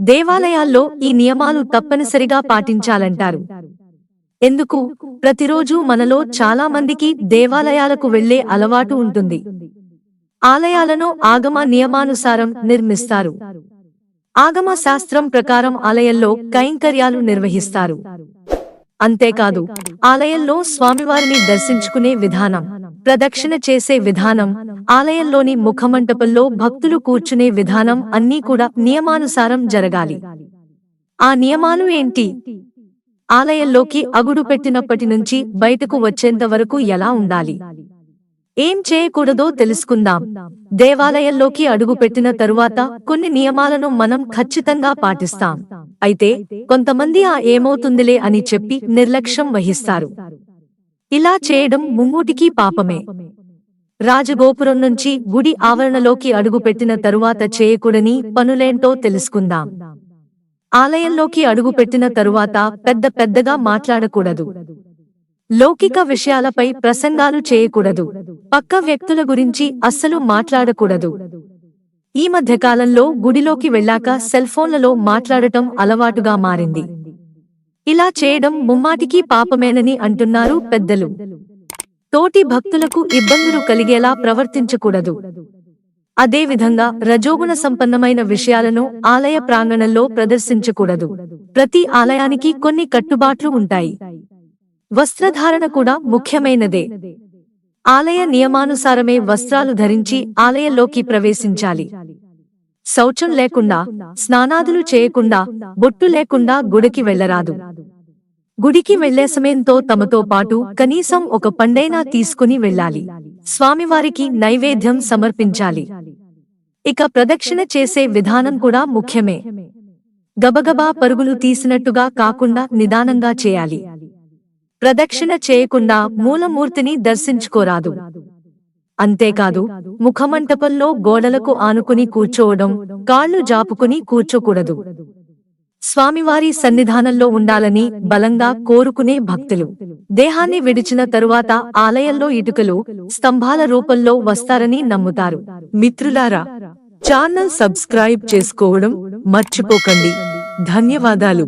దేవాలయాల్లో ఈ నియమాలు తప్పనిసరిగా పాటించాలంటారు. ఎందుకు? ప్రతిరోజు మనలో చాలా మందికి దేవాలయాలకు వెళ్ళే అలవాటు ఉంటుంది. ఆలయాలను ఆగమ నియమానుసారం నిర్మిస్తారు. ఆగమ శాస్త్రం ప్రకారం ఆలయంలో కైంకర్యాలు నిర్వహిస్తారు. అంతేకాదు ఆలయంలో స్వామివారిని దర్శించుకునే విధానం. ప్రదక్షిణ చేసే విధానం ఆలయంలోని ముఖమంటపంలో భక్తులు కూర్చునే విధానం అన్నీ కూడా నియమానుసారం జరగాలి. ఆ నియమాలు ఏంటి? ఆలయంలోకి అగుడు పెట్టినప్పటి నుంచి బయటకు వచ్చేంత వరకు ఎలా ఉండాలి? ఏం చేయకూడదో తెలుసుకుందాం. దేవాలయంలోకి అడుగు పెట్టిన తరువాత కొన్ని నియమాలను మనం ఖచ్చితంగా పాటిస్తాం. అయితే కొంతమంది ఆ ఏమవుతుందిలే అని చెప్పి నిర్లక్ష్యం వహిస్తారు. ఇలా చేయడం ముంగూటికి పాపమే. రాజగోపురం నుంచి గుడి ఆవరణలోకి అడుగుపెట్టిన తరువాత చేయకూడని పనులేంటో తెలుసుకుందాం. ఆలయంలోకి అడుగుపెట్టిన తరువాత పెద్ద పెద్దగా మాట్లాడకూడదు. లౌకిక విషయాలపై ప్రసంగాలు చేయకూడదు. పక్క వ్యక్తుల గురించి అస్సలు మాట్లాడకూడదు. ఈ మధ్య కాలంలో గుడిలోకి వెళ్ళాక సెల్ ఫోన్లలో మాట్లాడటం అలవాటుగా మారింది. ఇలా చేయడం ముమ్మాటికి పాపమేనని అంటున్నారు పెద్దలు. తోటి భక్తులకు ఇబ్బందులు కలిగేలా ప్రవర్తించకూడదు. అదేవిధంగా రజోగుణ సంపన్నమైన విషయాలను ఆలయ ప్రాంగణంలో ప్రదర్శించకూడదు. ప్రతి ఆలయానికి కొన్ని కట్టుబాట్లు ఉంటాయి. వస్త్రధారణ కూడా ముఖ్యమైనదే. ఆలయ నియమానుసారమే వస్త్రాలు ధరించి ఆలయంలోకి ప్రవేశించాలి. శౌచం లేకుండా స్నానాదులు చేయకుండా బొట్టు లేకుండా గుడికి వెళ్ళరాదు గుడికి వెళ్ళే సమయంతో తమతో పాటు కనీసం ఒక పండైనా తీసుకుని వెళ్ళాలి. స్వామివారికి నైవేద్యం సమర్పించాలి. ఇక ప్రదక్షిణ చేసే విధానం కూడా ముఖ్యమే. గబగబా పరుగులు తీసినట్టుగా కాకుండా నిదానంగా చేయాలి. ప్రదక్షిణ చేయకుండా మూలమూర్తిని దర్శించుకోరాదు. అంతేకాదు ముఖమంటపంలో గోడలకు ఆనుకుని కూర్చోవడం కాళ్ళు జాపుకుని కూర్చోకూడదు. స్వామివారి సన్నిధానంలో ఉండాలని బలంగా కోరుకునే భక్తులు. దేహాన్ని విడిచిన తరువాత ఆలయంలో ఇటుకలు స్తంభాల రూపంలో వస్తారని నమ్ముతారు. మిత్రులారా ఛానల్ సబ్స్క్రైబ్ చేసుకోవడం మర్చిపోకండి. ధన్యవాదాలు.